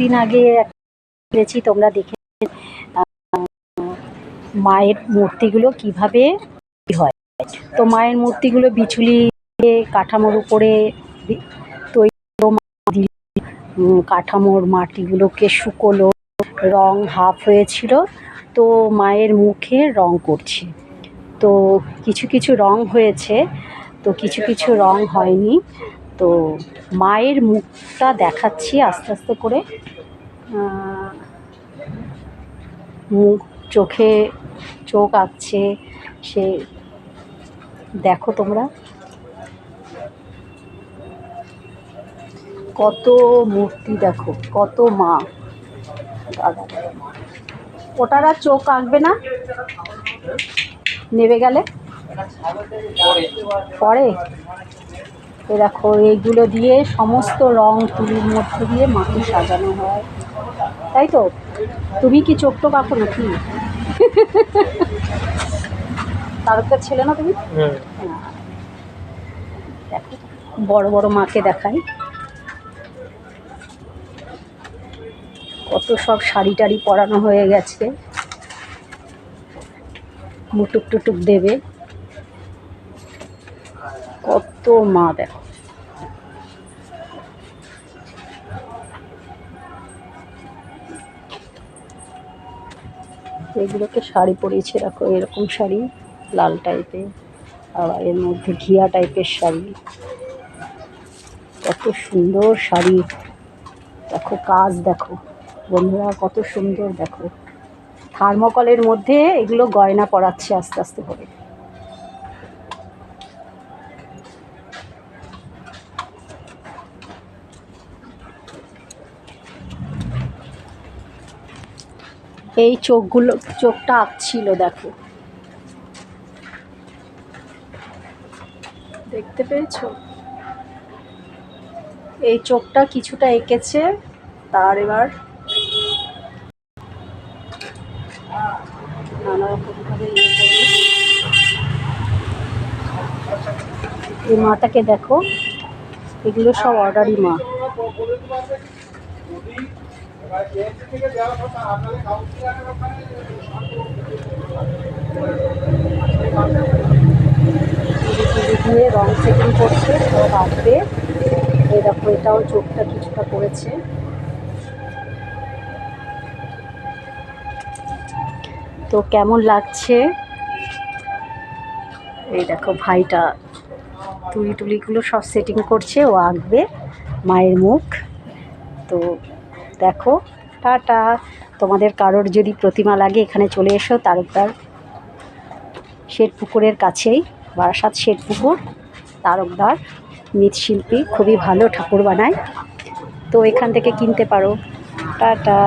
দিন আগে করেছি তোমরা দেখে মায়ের মূর্তিগুলো কীভাবে হয়। তো মায়ের মূর্তিগুলো দিয়ে কাঠামোর উপরে তৈরি কাঠামোর মাটিগুলোকে শুকোলো, রং হাফ হয়েছিল। তো মায়ের মুখে রং করছি। তো কিছু কিছু রং হয়েছে, তো কিছু কিছু রং হয়নি। তো মায়ের মুখটা দেখাচ্ছি আস্তে আস্তে করে। মুখ, চোখে চোখ আঁকছে, সে দেখো তোমরা। কত মূর্তি দেখো, কত মা। দাদা ওটার আর চোখ আঁকবে না? নেবে গেলে? পরে। এ দেখো এইগুলো দিয়ে সমস্ত রং তুলির মধ্যে দিয়ে মাকে সাজানো হয়। তাই তো? তুমি কি চোখ টোক আঁকো নাকি? তারকের ছেলে না তুমি? হ্যাঁ। দেখো বড় বড় মাকে দেখাই। কত সব শাড়ি টাড়ি পরানো হয়ে গেছে। মুটুক টুটুক দেবে। কত মা দেখো। এগুলোকে শাড়ি পরিয়েছে, দেখো, এরকম শাড়ি, লাল টাইপের আবার এর মধ্যে ঘিয়া টাইপের শাড়ি। কত সুন্দর শাড়ি। দেখো, কাজ দেখো। বন্ধুরা, কত সুন্দর দেখো। থার্মোকলের মধ্যে এগুলো গয়না পরাচ্ছে আস্তে আস্তে করে। এই চোখগুলো, চোখটা আঁকছিল, দেখো। দেখতে পেয়েছ? এই চোখটা কিছুটা এঁকেছে, তার এবার ইয়ে এই মাটাকে দেখো, এগুলো সব অর্ডারই মা। তুলি রং সেটিং করছে, সব আঁকবে এই দেখো, এটাও চোখটা কিছুটা করেছে তো কেমন লাগছে? এই দেখো, ভাইটা তুলি টুলিগুলো সব সেটিং করছে, ও আঁকবে মায়ের মুখ। তো দেখো, টাটা। তোমাদের কারোর যদি প্রতিমা লাগে, এখানে চলে এসো, তারকদার শেঠ পুকুরের কাছেই, বারাসাত শেরপুকুর তারকদার মৃৎশিল্পী, খুবই ভালো ঠাকুর বানায়। তো এখান থেকে কিনতে পারো। টাটা।